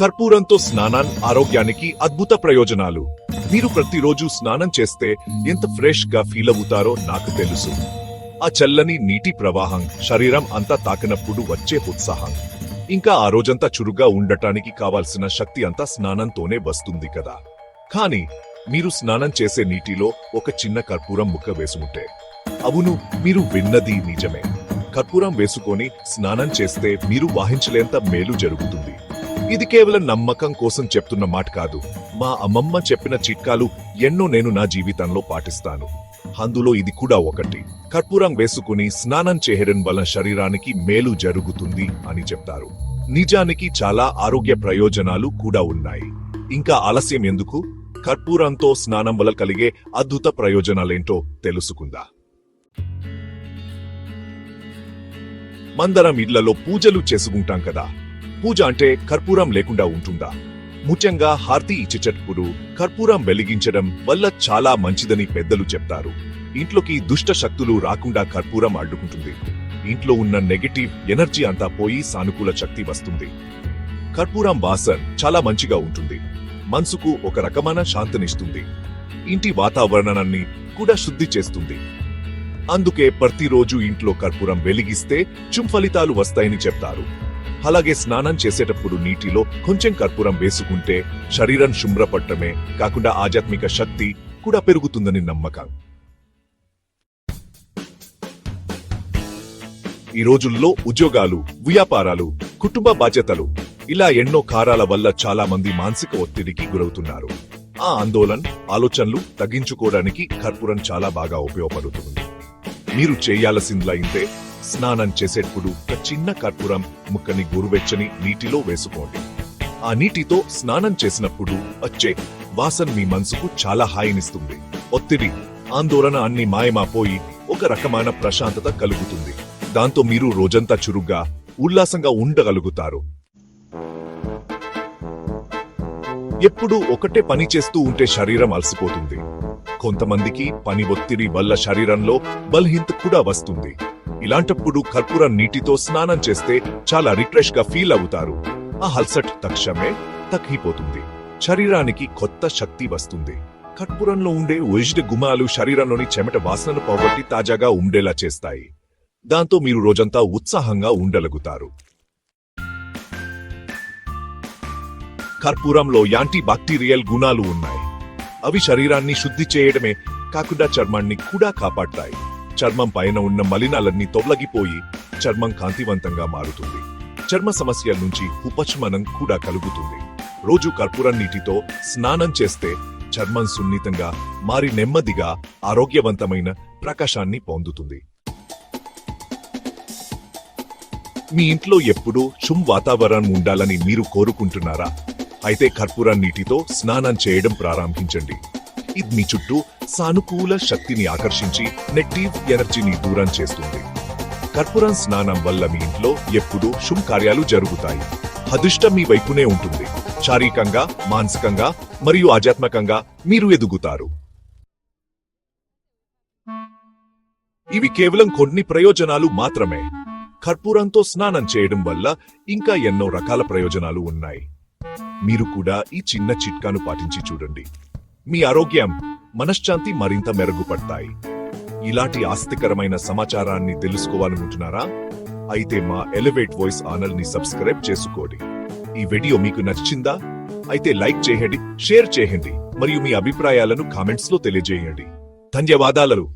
కర్పూరంతో స్నానం ఆరోగ్యానికి అద్భుత ప్రయోజనాలు. మీరు ప్రతిరోజు స్నానం చేస్తే ఎంత ఫ్రెష్గా ఫీల్ అవుతారో నాకు తెలుసు. ఆ చల్లని నీటి ప్రవాహం శరీరం అంతా తాకినప్పుడు వచ్చే ఉత్సాహం. ఇంకా ఆ రోజంతా చురుగ్గా ఉండటానికి కావాల్సిన శక్తి అంతా స్నానంతోనే వస్తుంది కదా. కానీ మీరు స్నానం చేసే నీటిలో ఒక చిన్న కర్పూరం ముక్క వేసుకుంటే. అవును మీరు విన్నది నిజమే. కర్పూరం వేసుకొని స్నానం చేస్తే మీరు వాహించలేంత మేలు జరుగుతుంది. ఇది కేవలం నమ్మకం కోసం చెప్తున్న మాట కాదు. మా అమ్మమ్మ చెప్పిన చిట్కాలు ఎన్నో నేను నా జీవితంలో పాటిస్తాను. అందులో ఇది కూడా ఒకటి. కర్పూరం వేసుకుని స్నానం చేయడం వలన శరీరానికి మేలు జరుగుతుంది అని చెప్తారు. నిజానికి చాలా ఆరోగ్య ప్రయోజనాలు కూడా ఉన్నాయి. ఇంకా ఆలస్యం ఎందుకు? కర్పూరంతో స్నానం వల్ల కలిగే అద్భుత ప్రయోజనాలేంటో తెలుసుకుందా? మందరం ఇళ్ళలో పూజలు చేసుకుంటాం కదా. పూజ అంటే కర్పూరం లేకుండా ఉంటుందా? ముఖ్యంగా హారతి ఇచ్చేటప్పుడు కర్పూరం వెలిగించడం వల్ల చాలా మంచిదని పెద్దలు చెప్తారు. ఇంట్లోకి దుష్ట శక్తులు రాకుండా కర్పూరం అడ్డుకుంటుంది. ఇంట్లో ఉన్న నెగటివ్ ఎనర్జీ అంతా పోయి సానుకూల శక్తి వస్తుంది. కర్పూరం వాసన్ చాలా మంచిగా ఉంటుంది. మనసుకు ఒక రకమైన శాంతినిస్తుంది. ఇంటి వాతావరణాన్ని కూడా శుద్ధి చేస్తుంది. అందుకే ప్రతిరోజు ఇంట్లో కర్పూరం వెలిగిస్తే చుం ఫలితాలు వస్తాయని చెప్తారు. అలాగే స్నానం చేసేటప్పుడు నీటిలో కొంచెం కర్పూరం వేసుకుంటే శరీరం శుభ్రపట్టమే కాకుండా ఆధ్యాత్మిక శక్తి కూడా పెరుగుతుందని నమ్మకం. ఈ రోజుల్లో ఉద్యోగాలు వ్యాపారాలు కుటుంబ బాధ్యతలు ఇలా ఎన్నో కారాల వల్ల చాలా మంది మానసిక ఒత్తిడికి గురవుతున్నారు. ఆ ఆందోళన ఆలోచనలు తగ్గించుకోవడానికి కర్పూరం చాలా బాగా ఉపయోగపడుతుంది. మీరు చేయాల్సిందిలా ఇంతే స్నానం చేసేటప్పుడు ఒక చిన్న కర్పూరం ముక్కని గురువెచ్చని నీటిలో వేసుకోండి. ఆ నీటితో స్నానం చేసినప్పుడు వచ్చే వాసన మీ మనసుకు చాలా హాయినిస్తుంది. ఒత్తిడి ఆందోళన అన్ని మాయమాపోయి ఒక రకమైన ప్రశాంతత కలుగుతుంది. దాంతో మీరు రోజంతా చురుగ్గా ఉల్లాసంగా ఉండగలుగుతారు. ఎప్పుడూ ఒకటే పని చేస్తూ ఉంటే శరీరం అలసిపోతుంది. కొంతమందికి పని ఒత్తిడి వల్ల శరీరంలో బలహీనత కూడా వస్తుంది. ఇలాంటప్పుడు కర్పూరం నీటితో స్నానం చేస్తే చాలా రిఫ్రెష్గా ఫీల్ అవుతారు. ఆ హల్సట్ తక్షణమే తగ్గిపోతుంది. శరీరానికి కొత్త శక్తి వస్తుంది. కర్పూరంలో ఉండే ఒజిడ గుమాలు శరీరంలోని చెమట వాసనను పోగొట్టి తాజాగా ఉండేలా చేస్తాయి. దాంతో మీరు రోజంతా ఉత్సాహంగా ఉండగలుగుతారు. కర్పూరంలో యాంటీ బాక్టీరియల్ గుణాలు ఉన్నాయి. అవి శరీరాన్ని శుద్ధి చేయడమే కాకుండా చర్మాన్ని కూడా కాపాడతాయి. చర్మం పైన ఉన్న మలినాలన్నీ తొలగిపోయి చర్మం కాంతివంతంగా మారుతుంది. చర్మ సమస్యల నుంచి ఉపశమనం కూడా కలుగుతుంది. రోజు కర్పూరం నీటితో స్నానం చేస్తే చర్మం సున్నితంగా మారి నెమ్మదిగా ఆరోగ్యవంతమైన ప్రకాశాన్ని పొందుతుంది. మీ ఇంట్లో ఎప్పుడూ చుమ్ వాతావరణం ఉండాలని మీరు కోరుకుంటున్నారా? అయితే కర్పూరం నీటితో స్నానం చేయడం ప్రారంభించండి. ఇది మీ చుట్టూ సానుకూల శక్తిని ఆకర్షించి నెగిటివ్ ఎనర్జీని దూరం చేస్తుంది. కర్పూరం స్నానం వల్ల మీ ఇంట్లో ఎప్పుడూ శుభకార్యాలు జరుగుతాయి. అదృష్టం మీ వైపునే ఉంటుంది. శారీరకంగా మానసికంగా మరియు ఆధ్యాత్మికంగా మీరు ఎదుగుతారు. ఇవి కేవలం కొన్ని ప్రయోజనాలు మాత్రమే. కర్పూరంతో స్నానం చేయడం వల్ల ఇంకా ఎన్నో రకాల ప్రయోజనాలు ఉన్నాయి. మీరు కూడా ఈ చిన్న చిట్కాను పాటించి చూడండి. మీ ఆరోగ్యం మనశ్శాంతి మరింత మెరుగుపడతాయి. ఇలాంటి ఆస్తికరమైన సమాచారాన్ని తెలుసుకోవాలనుకుంటున్నారా? అయితే మా ఎలివేట్ వాయిస్ ఆనల్ని సబ్స్క్రైబ్ చేసుకోండి. ఈ వీడియో మీకు నచ్చిందా? అయితే లైక్ చేయండి షేర్ చేయండి మరియు మీ అభిప్రాయాలను కామెంట్స్లో తెలియజేయండి. ధన్యవాదాలు.